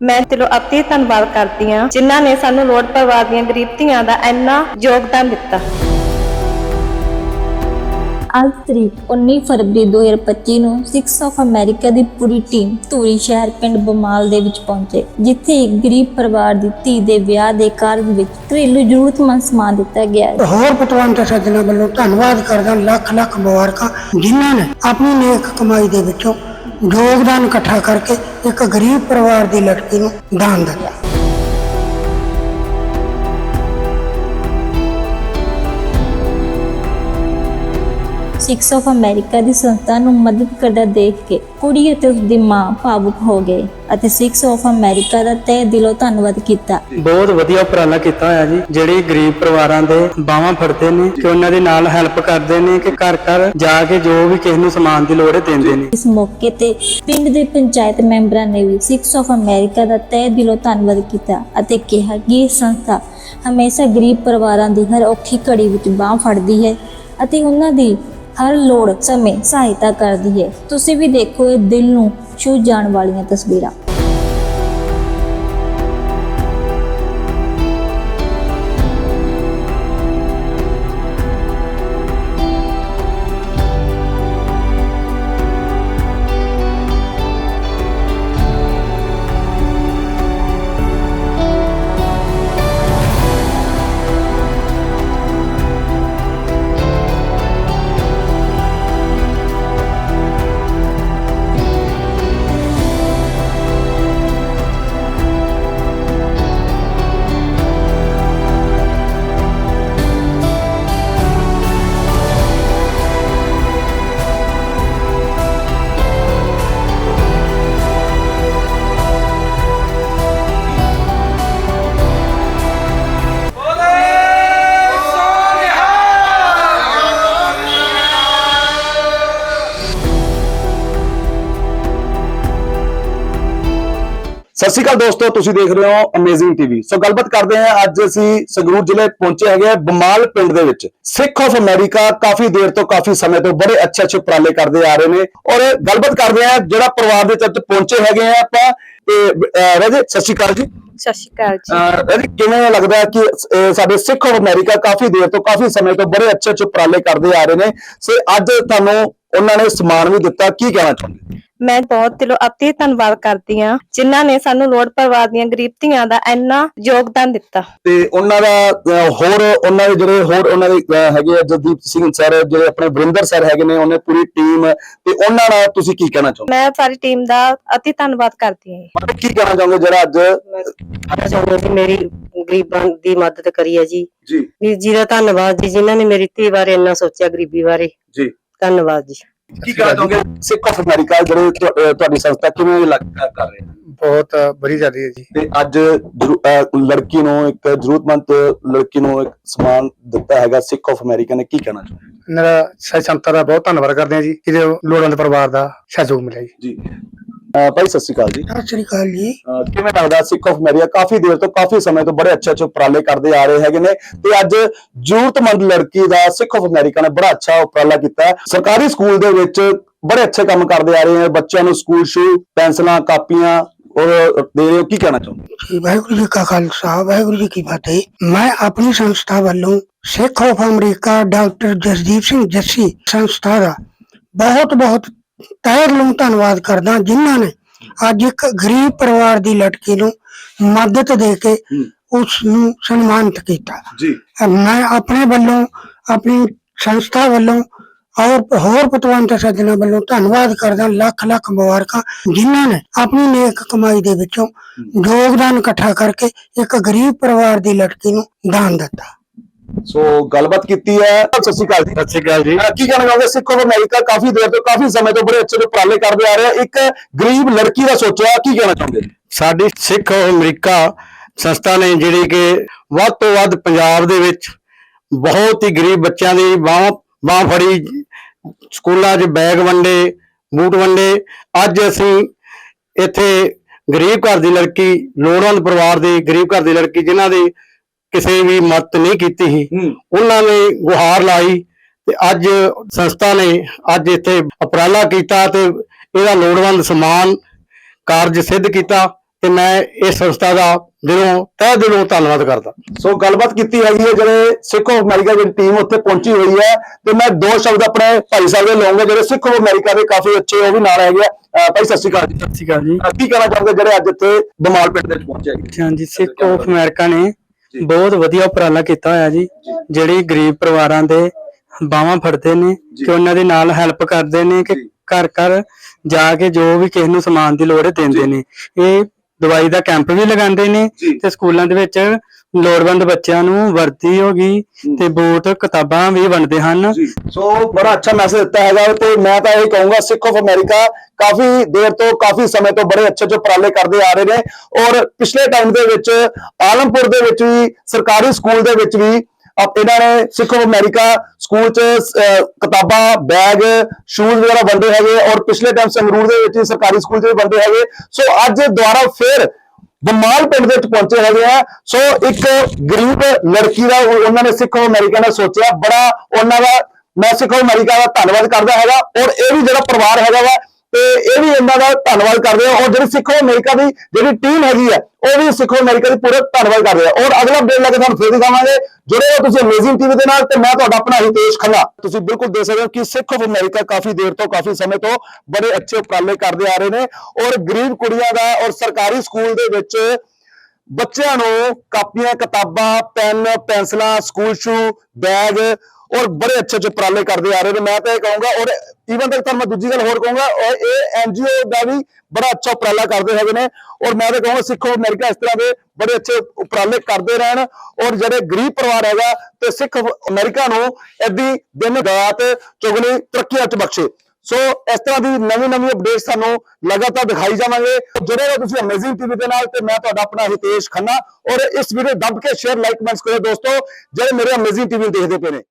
ਮੈਂ ਦਿਲੋਂ ਅਤੀ ਧੰਨਵਾਦ ਕਰਦੀ ਹਾਂ ਜਿਨ੍ਹਾਂ ਨੇ ਸਾਨੂੰ ਲੋੜ ਪਰਿਵਾਰ ਦੀਆਂ ਗਰੀਬ ਧੀਆਂ ਦਾ ਇੰਨਾ ਯੋਗਦਾਨ ਦਿੱਤਾ। ਅੱਜ ਤਰੀਕ 19 ਫਰਵਰੀ 2025 ਨੂੰ ਸਿਕਸ ਆਫ ਅਮਰੀਕਾ ਦੀ ਪੂਰੀ ਟੀਮ ਧੂਰੀ ਸ਼ਹਿਰ ਪਿੰਡ ਬਮਾਲ ਦੇ ਵਿੱਚ ਪਹੁੰਚੇ ਜਿੱਥੇ ਇੱਕ ਗਰੀਬ ਪਰਿਵਾਰ ਦੀ ਧੀ ਦੇ ਵਿਆਹ ਦੇ ਕਾਰਜ ਵਿੱਚ ਘਰੇਲੂ ਜ਼ਰੂਰਤਮੰਦ ਸਮਾਨ ਦਿੱਤਾ ਗਿਆ ਹੈ। ਹੋਰ ਪਤਵੰਤ ਸੱਜਣਾ ਵੱਲੋਂ ਧੰਨਵਾਦ ਕਰਦਾ ਲੱਖ ਲੱਖ ਮੁਬਾਰਕਾਂ ਜਿਨ੍ਹਾਂ ਨੇ ਆਪਣੀ ਨੇਕ ਕਮਾਈ ਦੇ ਵਿੱਚੋਂ ਯੋਗਦਾਨ ਇਕੱਠਾ ਕਰਕੇ ਇੱਕ ਗਰੀਬ ਪਰਿਵਾਰ ਦੀ ਲੜਕੀ ਨੂੰ ਦਾਨ ਦਿੱਤਾ। ਸਿਕਸ ਆਫ ਅਮਰੀਕਾ ਦੀ ਸੰਸਥਾ ਨੂੰ ਮਦਦ ਕਰਦਾ ਦੇਖ ਕੇ ਕੁੜੀ ਅਤੇ ਉਸ ਦੀ ਮਾਂ ਭਾਵੁਕ ਹੋ ਗਏ ਅਤੇ ਸਿਕਸ ਆਫ ਅਮਰੀਕਾ ਦਾ ਤਹਿ ਦਿਲੋਂ ਧੰਨਵਾਦ ਕੀਤਾ। ਬਹੁਤ ਵਧੀਆ ਉਪਰਾਲਾ ਕੀਤਾ ਹੋਇਆ ਜੀ ਜਿਹੜੇ ਗਰੀਬ ਪਰਿਵਾਰਾਂ ਦੇ ਬਾਹਾਂ ਫੜਦੇ ਨੇ ਕਿ ਉਹਨਾਂ ਦੇ ਨਾਲ ਹੈਲਪ ਕਰਦੇ ਨੇ ਕਿ ਘਰ ਘਰ ਜਾ ਕੇ ਜੋ ਵੀ ਕਿਸੇ ਨੂੰ ਸਮਾਨ ਦੀ ਲੋੜ ਹੈ ਦਿੰਦੇ ਨੇ। ਇਸ ਮੌਕੇ ਤੇ ਪਿੰਡ ਦੇ ਪੰਚਾਇਤ ਮੈਂਬਰਾਂ ਨੇ ਵੀ ਸਿਕਸ ਆਫ ਅਮਰੀਕਾ ਦਾ ਤਹਿ ਦਿਲੋਂ ਧੰਨਵਾਦ ਕੀਤਾ ਅਤੇ ਕਿਹਾ ਕਿ ਇਹ ਸੰਸਥਾ ਹਮੇਸ਼ਾ ਗਰੀਬ ਪਰਿਵਾਰਾਂ ਦੀ ਹਰ ਔਖੀ ਘੜੀ ਵਿੱਚ ਬਾਹ ਫੜਦੀ ਹੈ ਅਤੇ ਉਹਨਾਂ ਦੀ ਹਰ ਲੋੜ ਸਮੇਂ ਸਹਾਇਤਾ ਕਰਦੀ ਹੈ। ਤੁਸੀਂ ਵੀ ਦੇਖੋ ਇਹ ਦਿਲ ਨੂੰ ਛੂ ਜਾਣ ਵਾਲੀਆਂ ਤਸਵੀਰਾਂ। ਸਤਿ ਸ਼੍ਰੀ ਅਕਾਲ ਦੋਸਤੋ ਤੁਸੀਂ ਦੇਖ ਰਹੇ ਹੋ ਅਮੇਜ਼ਿੰਗ ਟੀਵੀ ਸੋ ਗੱਲਬਾਤ ਕਰਦੇ ਹਾਂ ਅੱਜ ਅਸੀਂ ਸੰਗਰੂਰ ਜ਼ਿਲ੍ਹੇ ਪਹੁੰਚੇ ਹੈਗੇ ਆ ਬਮਾਲ ਪਿੰਡ ਦੇ ਵਿੱਚ। ਸਿੱਖ ਆਫ ਅਮਰੀਕਾ ਕਾਫੀ ਦੇਰ ਤੋਂ ਕਾਫੀ ਸਮੇਂ ਤੋਂ ਬੜੇ ਅੱਛੇ ਅੱਛੇ ਉਪਰਾਲੇ ਕਰਦੇ ਆ ਰਹੇ ਨੇ। ਔਰ ਗੱਲਬਾਤ ਕਰਦੇ ਹਾਂ ਜਿਹੜਾ ਪਰਿਵਾਰ ਦੇ ਤੱਕ ਪਹੁੰਚੇ ਹੈਗੇ ਆ ਆਪਾਂ ਰਾਜੇ ਸਤਿ ਸ਼੍ਰੀ ਅਕਾਲ ਜੀ। ਸਤਿ ਸ਼੍ਰੀ ਅਕਾਲ ਜੀ। ਰਾਜੇ ਕਿਵੇਂ ਲੱਗਦਾ ਕਿ ਸਾਡੇ ਸਿੱਖ ਆਫ ਅਮਰੀਕਾ ਕਾਫੀ ਦੇਰ ਤੋਂ ਕਾਫੀ ਸਮੇਂ ਤੋਂ ਬੜੇ ਅੱਛੇ ਅੱਛੇ ਉਪਰਾਲੇ ਕਰਦੇ ਆ ਰਹੇ ਨੇ। ਸੋ ਅੱਜ ਤੁਹਾਨੂੰ ਉਹਨਾਂ ਨੇ ਸਮਾਨ ਵੀ ਦਿੱਤਾ ਕੀ ਕਹਿਣਾ ਚਾਹੁੰਦੇ? ਮੈਂ ਬਹੁਤ ਦਿਲੋਂ ਅਤੀ ਧੰਨਵਾਦ ਕਰਦੀ ਹਾਂ ਜਿਨ੍ਹਾਂ ਨੇ ਸਾਨੂੰ ਲੋੜ ਪਰਿਵਾਰ ਦੀਆਂ ਗਰੀਬ ਧੀਆਂ ਦਾ ਇੰਨਾ ਯੋਗਦਾਨ ਦਿੱਤਾ। ਤੇ ਉਹਨਾਂ ਦਾ ਅਹ, ਹੋਰ ਉਹਨਾਂ ਦੇ ਜਿਹੜੇ ਹੋਰ ਉਹਨਾਂ ਦੇ ਅਹ, ਹੈਗੇ ਆ ਜਗਦੀਪ ਸਿੰਘ ਸਰ ਜਿਹੜੇ ਆਪਣੇ ਵਰਿੰਦਰ ਸਰ ਹੈਗੇ ਨੇ ਉਹਨੇ ਪੂਰੀ ਟੀਮ ਤੇ ਉਹਨਾਂ ਨਾਲ ਤੁਸੀਂ ਕੀ ਕਹਿਣਾ ਚਾਹੁੰਦੇ? ਮੈਂ ਸਾਰੀ ਟੀਮ ਦਾ ਅਤੀ ਧੰਨਵਾਦ ਕਰਦੀ ਹਾਂ ਮਤਲਬ ਕੀ ਕਹਿਣਾ ਚਾਹੁੰਦੇ ਜਿਹੜਾ ਅੱਜ ਕਹਿਣਾ ਚਾਹੁੰਦੀ ਕਿ ਮੇਰੀ ਗਰੀਬਾਂ ਦੀ ਮਦਦ ਕਰੀ ਹੈ ਜੀ। ਜੀ। ਵੀਰ ਜੀ ਦਾ ਧੰਨਵਾਦ ਜੀ ਜਿਨ੍ਹਾਂ ਨੇ ਮੇਰੀ ਧੀ ਬਾਰੇ ਇੰਨਾ ਸੋਚਿਆ ਗਰੀਬੀ ਬਾਰੇ। ਜੀ। ਧੰਨਵਾਦ ਜੀ। ਕੀ ਕਹਿਣਾ ਚਾਹੁੰਦੇ ਸਿੱਖ ਆਫ ਅਮਰੀਕਾ ਜਿਹੜੇ ਤੁਹਾ- ਅਹ, ਤੁਹਾਡੀ ਸੰਸਥਾ ਕਿਵੇਂ ਲੱਗ ਕਰ ਰਹੇ ਨੇ? ਬਹੁਤ ਬੜੀ ਚੱਲ ਰਹੀ ਹੈ ਜੀ। ਤੇ ਅੱਜ ਜ਼ਰੂ- ਅਹ, ਲੜਕੀ ਨੂੰ ਇੱਕ ਜ਼ਰੂਰਤਮੰਦ ਲੜਕੀ ਨੂੰ ਇੱਕ ਸਮਾਨ ਦਿੱਤਾ ਹੈਗਾ ਸਿੱਖ ਆਫ ਅਮਰੀਕਾ ਨੇ ਕੀ ਕਹਿਣਾ ਚਾਹੁੰਦੇ ਇਹਨਾਂ ਦਾ ਸਾਈ ਸੰਤਾਂ ਦਾ ਬਹੁਤ ਧੰਨਵਾਦ ਕਰਦੇ ਹਾਂ ਜੀ। ਇਹਦੇ ਲੋੜਵੰਦ ਪਰਿਵਾਰ ਦਾ ਸਹਿਯੋਗ ਮਿਲਿਆ ਜੀ। ਜੀ। ਭਾਈ ਸਤਿ ਸ਼੍ਰੀ ਅਕਾਲ ਜੀ। ਸਤਿ ਸ੍ਰੀ ਅਕਾਲ ਜੀ। ਕਿਵੇਂ ਲੱਗਦਾ ਸਿੱਖ ਆਫ ਅਮਰੀਕਾ ਕਾਫੀ ਦੇਰ ਤੋਂ ਕਾਫੀ ਸਮੇਂ ਤੋਂ ਬੜੇ ਅੱਛੇ ਅੱਛੇ ਉਪਰਾਲੇ ਕਰਦੇ ਆ ਰਹੇ ਹੈਗੇ ਨੇ ਤੇ ਅੱਜ ਜ਼ਰੂਰਤਮੰਦ ਲੜਕੀ ਦਾ ਸਿੱਖ ਆਫ ਅਮਰੀਕਾ ਨੇ ਬੜਾ ਅੱਛਾ ਉਪਰਾਲਾ ਕੀਤਾ। ਸਰਕਾਰੀ ਸਕੂਲ ਦੇ ਵਿੱਚ ਬੜੇ ਅੱਛੇ ਕੰਮ ਕਰਦੇ ਆ ਰਹੇ ਨੇ। ਬੱਚਿਆਂ ਨੂੰ ਸਕੂਲ ਸ਼ੂ ਪੈਨਸਲਾਂ ਕਾਪੀਆਂ ਔਰ ਦੇ ਰਹੇ ਹੋ। ਕੀ ਕਹਿਣਾ ਚਾਹੁੰਦੇ ਵਾਹਿਗੁਰੂ ਜੀ ਕਾ ਖਾਲਸਾ ਵਾਹਿਗੁਰੂ ਜੀ ਕੀ ਫਤਿਹ। ਮੈਂ ਆਪਣੀ ਸੰਸਥਾ ਵੱਲੋਂ Sikh of America doctor Jasdeep Singh Jassi ਸੰਸਥਾ ਦਾ ਬਹੁਤ ਬਹੁਤ ਤਹਿ ਦਿਲੋਂ ਧੰਨਵਾਦ ਕਰਦਾ ਜਿਨ੍ਹਾਂ ਨੇ ਅੱਜ ਇੱਕ ਗਰੀਬ ਪਰਿਵਾਰ ਦੀ ਲੜਕੀ ਨੂੰ ਮਦਦ ਦੇ ਕੇ। ਉਸ ਨੂੰ ਸਨਮਾਨਿਤ ਕੀਤਾ। ਜੀ। ਮੈਂ ਆਪਣੇ ਵੱਲੋਂ ਆਪਣੀ ਸੰਸਥਾ ਵੱਲੋਂ ਔਰ ਹੋਰ ਪਤਵੰਤ ਸੱਜਣਾ ਵੱਲੋਂ ਧੰਨਵਾਦ ਕਰਦਾ ਲੱਖ ਲੱਖ ਮੁਬਾਰਕਾਂ ਜਿਨ੍ਹਾਂ ਨੇ ਆਪਣੀ ਨੇਕ ਕਮਾਈ ਦੇ ਵਿੱਚੋਂ ਯੋਗਦਾਨ ਇਕੱਠਾ ਕਰਕੇ ਇੱਕ ਗਰੀਬ ਪਰਿਵਾਰ ਦੀ ਲੜਕੀ ਨੂੰ ਦਾਨ ਦਿੱਤਾ। ਸੋ ਗੱਲਬਾਤ ਕੀਤੀ ਹੈ। ਸਤਿ ਸ਼੍ਰੀ ਅਕਾਲ ਜੀ। ਸਤਿ ਸ਼੍ਰੀ ਅਕਾਲ ਜੀ। ਕੀ ਕਹਿਣਾ ਚਾਹੁੰਦੇ ਸਿੱਖ ਆਫ ਅਮਰੀਕਾ ਕਾਫੀ ਦੇਰ ਤੋਂ ਕਾਫੀ ਸਮੇਂ ਤੋਂ ਬੜੇ ਅੱਛੇ ਉਪਰਾਲੇ ਕਰਦੇ ਆ ਰਹੇ। ਇੱਕ ਗਰੀਬ ਲੜਕੀ ਦਾ ਸੋਚਿਆ ਕੀ ਕਹਿਣਾ ਚਾਹੁੰਦੇ ਸਾਡੀ ਸਿੱਖ ਅਮਰੀਕਾ ਸੰਸਥਾ ਨੇ ਜਿਹੜੀ ਕਿ ਵੱਧ ਤੋਂ ਵੱਧ ਪੰਜਾਬ ਦੇ ਵਿੱਚ ਬਹੁਤ ਹੀ ਗਰੀਬ ਬੱਚਿਆਂ ਦੀ ਬਾਹ ਬਾਹ ਫੜੀ। ਸਕੂਲਾਂ 'ਚ ਬੈਗ ਵੰਡੇ ਬੂਟ ਵੰਡੇ। ਅੱਜ ਅਸੀਂ ਇੱਥੇ ਗਰੀਬ ਘਰ ਦੀ ਲੜਕੀ ਲੋੜਵੰਦ ਪਰਿਵਾਰ ਦੀ ਗਰੀਬ ਘਰ ਦੀ ਲੜਕੀ ਜਿਨ੍ਹਾਂ ਦੀ ਕਿਸੇ ਵੀ ਮਦਦ ਨਹੀਂ ਕੀਤੀ ਸੀ। ਉਹਨਾਂ ਨੇ ਗੁਹਾਰ ਲਾਈ ਤੇ ਅੱਜ ਸੰਸਥਾ ਨੇ ਅੱਜ ਇੱਥੇ ਉਪਰਾਲਾ ਕੀਤਾ ਤੇ ਇਹਦਾ ਲੋੜਵੰਦ ਸਮਾਨ ਕਾਰਜ ਸਿੱਧ ਕੀਤਾ ਤੇ ਮੈਂ ਇਸ ਸੰਸਥਾ ਦਾ ਦਿਲੋਂ ਤਹਿ ਦਿਲੋਂ ਧੰਨਵਾਦ ਕਰਦਾ। ਸੋ ਗੱਲਬਾਤ ਕੀਤੀ ਹੈਗੀ ਹੈ ਜਿਹੜੇ ਸਿੱਖ ਆਫ ਅਮਰੀਕਾ ਦੀ ਟੀਮ ਉੱਥੇ ਪਹੁੰਚੀ ਹੋਈ ਹੈ ਤੇ ਮੈਂ ਦੋ ਸ਼ਬਦ ਆਪਣੇ ਭਾਈ ਸਾਹਿਬ ਦੇ ਲਵਾਂਗਾ ਜਿਹੜੇ ਸਿੱਖ ਆਫ ਅਮਰੀਕਾ ਦੇ ਕਾਫੀ ਅੱਛੇ ਉਹ ਵੀ ਨਾਲ ਹੈਗੇ ਆ। ਭਾਈ ਸਤਿ ਸ਼੍ਰੀ ਅਕਾਲ ਜੀ। ਸਤਿ ਸ਼੍ਰੀ ਅਕਾਲ ਜੀ। ਕੀ ਕਹਿਣਾ ਚਾਹੁੰਦੇ ਜਿਹੜੇ ਅੱਜ ਇੱਥੇ ਬਮਾਲ ਪਿੰਡ ਦੇ ਵਿੱਚ ਪਹੁੰਚੇ ਹੈਗੇ? ਹਾਂਜੀ ਸਿੱਖ ਆਫ ਅਮਰੀਕਾ ਨੇ ਬਹੁਤ ਵਧੀਆ ਉਪਰਾਲਾ ਕੀਤਾ ਹੋਇਆ ਜੀ। ਜਿਹੜੀ ਗਰੀਬ ਪਰਿਵਾਰਾਂ ਦੇ ਬਾਹਾਂ ਫੜਦੇ ਨੇ ਕਿ ਉਹਨਾਂ ਦੇ ਨਾਲ ਹੈਲਪ ਕਰਦੇ ਨੇ ਕਿ ਘਰ ਘਰ ਜਾ ਕੇ ਜੋ ਵੀ ਕਿਸੇ ਨੂੰ ਸਮਾਨ ਦੀ ਲੋੜ ਹੈ ਦਿੰਦੇ ਨੇ। ਇਹ ਦਵਾਈ ਦਾ ਕੈਂਪ ਵੀ ਲਗਾਉਂਦੇ ਨੇ। ਤੇ ਸਕੂਲਾਂ ਦੇ ਵਿੱਚ ਲੋੜਵੰਦ ਬੱਚਿਆਂ ਨੂੰ ਵਰਦੀ ਹੋ ਗਈ ਤੇ ਬੂਟ ਕਿਤਾਬਾਂ ਵੀ ਵੰਡਦੇ ਹਨ। ਜੀ। ਸੋ ਬੜਾ ਅੱਛਾ ਮੈਸੇਜ ਦਿੱਤਾ ਹੈਗਾ ਤੇ ਮੈਂ ਤਾਂ ਇਹ ਕਹੂੰਗਾ ਸਿੱਖ ਆਫ ਅਮਰੀਕਾ ਕਾਫੀ ਦੇਰ ਤੋਂ ਕਾਫੀ ਸਮੇਂ ਤੋਂ ਬੜੇ ਅੱਛੇ ਅੱਛੇ ਉਪਰਾਲੇ ਕਰਦੇ ਆ ਰਹੇ ਨੇ ਔਰ ਪਿਛਲੇ ਟਾਈਮ ਦੇ ਵਿੱਚ ਆਲਮਪੁਰ ਦੇ ਵਿੱਚ ਵੀ ਸਰਕਾਰੀ ਸਕੂਲ ਦੇ ਵਿੱਚ ਵੀ ਇਹਨਾਂ ਨੇ ਸਿੱਖ ਆਫ ਅਮਰੀਕਾ ਸਕੂਲ ਚ ਕਿਤਾਬਾਂ ਬੈਗ ਸ਼ੂਜ਼ ਵਗੈਰਾ ਵੰਡੇ ਹੈਗੇ ਔਰ ਪਿਛਲੇ ਟਾਈਮ ਸੰਗਰੂਰ ਦੇ ਵਿੱਚ ਸਰਕਾਰੀ ਸਕੂਲ ਚ ਵੀ ਵੰਡੇ ਹੈਗੇ। ਸੋ ਅੱਜ ਦੁਬਾਰਾ ਫਿਰ ਬਮਾਲ ਪਿੰਡ ਦੇ ਵਿੱਚ ਪਹੁੰਚੇ ਹੈਗੇ ਆ। ਸੋ ਇੱਕ ਗਰੀਬ ਲੜਕੀ ਦਾ ਉਹਨਾਂ ਨੇ ਸਿੱਖੋ ਅਮਰੀਕਾ ਨੇ ਸੋਚਿਆ। ਬੜਾ ਉਹਨਾਂ ਦਾ, ਮੈਂ ਸਿੱਖੋ ਅਮਰੀਕਾ ਦਾ ਧੰਨਵਾਦ ਕਰਦਾ ਹੈਗਾ। ਔਰ ਇਹ ਵੀ ਜਿਹੜਾ ਪਰਿਵਾਰ ਹੈਗਾ ਵਾ ਤੇ ਇਹ ਵੀ ਇਹਨਾਂ ਦਾ ਧੰਨਵਾਦ ਕਰਦੇ ਆ। ਔਰ ਜਿਹੜੀ ਸਿੱਖ ਅਮਰੀਕਾ ਦੀ ਜਿਹੜੀ ਟੀਮ ਹੈਗੀ ਆ, ਉਹ ਵੀ ਸਿੱਖ ਅਮਰੀਕਾ ਦੀ ਪੂਰਾ ਧੰਨਵਾਦ ਕਰਦੇ ਆ। ਔਰ ਅਗਲਾ ਅਪਡੇਟ ਲੈ ਕੇ ਤੁਹਾਨੂੰ ਫੇਰ ਦਿਖਾਵਾਂਗੇ। ਜੁੜੇ ਰਹੋ ਤੁਸੀਂ ਅਮੇਜ਼ਿੰਗ ਟੀਵੀ ਦੇ ਨਾਲ ਤੇ ਮੈਂ ਤੁਹਾਡਾ ਆਪਣਾ ਹਿਤੇਸ਼ ਖੰਨਾ। ਤੁਸੀਂ ਬਿਲਕੁਲ ਦੇਖ ਸਕਦੇ ਹੋ ਕਿ ਸਿੱਖ ਆਫ ਅਮਰੀਕਾ ਕਾਫੀ ਦੇਰ ਤੋਂ, ਕਾਫੀ ਸਮੇਂ ਤੋਂ ਬੜੇ ਅੱਛੇ ਉਪਰਾਲੇ ਕਰਦੇ ਆ ਰਹੇ ਨੇ। ਔਰ ਗਰੀਬ ਕੁੜੀਆਂ ਦਾ ਔਰ ਸਰਕਾਰੀ ਸਕੂਲ ਦੇ ਵਿੱਚ ਬੱਚਿਆਂ ਨੂੰ ਕਾਪੀਆਂ, ਕਿਤਾਬਾਂ, ਪੈਨ, ਪੈਨਸਲਾਂ, ਸਕੂਲ ਸ਼ੂ, ਬੈਗ ਔਰ ਬੜੇ ਅੱਛੇ ਅੱਛੇ ਉਪਰਾਲੇ ਕਰਦੇ ਆ ਰਹੇ ਨੇ। ਮੈਂ ਤਾਂ ਇਹ ਕਹੂੰਗਾ, ਔਰ ਈਵਨ ਤੱਕ ਤੁਹਾਨੂੰ ਮੈਂ ਦੂਜੀ ਗੱਲ ਹੋਰ ਕਹੂੰਗਾ, ਔਰ ਇਹ ਐਨਜੀਓ ਦਾ ਵੀ ਬੜਾ ਅੱਛਾ ਉਪਰਾਲਾ ਕਰਦੇ ਹੈਗੇ ਨੇ। ਔਰ ਮੈਂ ਤਾਂ ਕਹੂੰਗਾ, ਸਿੱਖੋ ਅਮਰੀਕਾ ਇਸ ਤਰ੍ਹਾਂ ਦੇ ਬੜੇ ਅੱਛੇ ਉਪਰਾਲੇ ਕਰਦੇ ਰਹਿਣ। ਔਰ ਜਿਹੜੇ ਗਰੀਬ ਪਰਿਵਾਰ ਹੈਗਾ ਤੇ ਸਿੱਖ ਅਮਰੀਕਾ ਨੂੰ ਏਦੀ ਦਿਨ ਰਾਤ ਚੁਗਲੀ ਤਰੱਕੀਆਂ ਚ ਬਖਸ਼ੇ। ਸੋ ਇਸ ਤਰ੍ਹਾਂ ਦੀ ਨਵੀਂ ਨਵੀਂ ਅਪਡੇਟਸ ਤੁਹਾਨੂੰ ਲਗਾਤਾਰ ਦਿਖਾਈ ਜਾਵਾਂਗੇ। ਜੁੜੇ ਰਹੋ ਤੁਸੀਂ ਅਮੇਜ਼ਿੰਗ ਟੀਵੀ ਦੇ ਨਾਲ ਤੇ ਮੈਂ ਤੁਹਾਡਾ ਆਪਣਾ ਹਿਤੇਸ਼ ਖੰਨਾ। ਔਰ ਇਸ ਵੀਡੀਓ ਦੱਬ ਕੇ ਸ਼ੇਅਰ ਲਾਈਕ ਕਮੈਂਟਸ ਕਰੋ ਦੋਸਤੋ। ਜਿਹੜੇ ਮੇਰੇ ਅਮੇਜ਼ਿੰਗ ਟੀਵੀ ਦੇਖਦੇ ਪਏ ਨੇ।